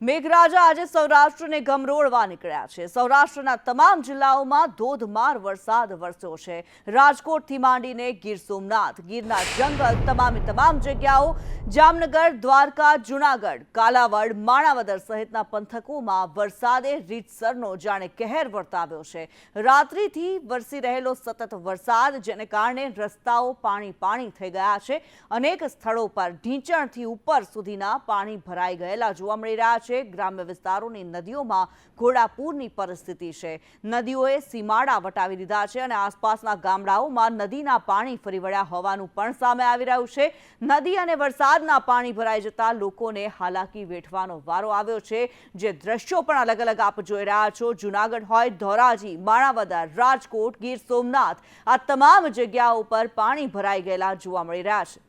મેઘરાજા આજે સૌરાષ્ટ્રને ગમરોળવા નીકળ્યા છે. સૌરાષ્ટ્રના તમામ જિલ્લાઓમાં ધોધમાર વરસાદ વરસ્યો છે. રાજકોટથી માંડીને ગીર સોમનાથ, ગીરના જંગલ, તમામે તમામ જગ્યાઓ, જામનગર, દ્વારકા, જુનાગઢ, કાલાવડ, માણાવદર સહિતના પંથકોમાં વરસાદે રીતસરનો જાણે કહેર વર્તાવ્યો છે. રાત્રિથી વરસી રહેલો સતત વરસાદ જેને કારણે રસ્તાઓ પાણી પાણી થઈ ગયા છે. અનેક સ્થળો પર ઢીંચણથી ઉપર સુધીના પાણી ભરાઈ ગયેલા જોવા મળી રહ્યા છે ગ્રામ્ય વિસ્તારોની નદીઓમાં ઘોડાપૂરની પરિસ્થિતિ છે. નદીઓએ સીમાડા વટાવી દીધા છે અને આસપાસના ગામડાઓમાં નદીના પાણી ફરી વળ્યા હોવાનું પણ સામે આવી રહ્યું છે. નદી અને વરસાદના પાણી ભરાઈ જતા લોકોને હાલાકી વેઠવાનો વારો આવ્યો છે. જે દ્રશ્યો પણ અલગ અલગ આપ જોઈ રહ્યા છો. જુનાગઢ હોય, ધોરાજી, માણાવદર, રાજકોટ, ગીર સોમનાથ આ તમામ જગ્યાઓ પર પાણી ભરાઈ ગયેલા જોવા મળી રહ્યા છે.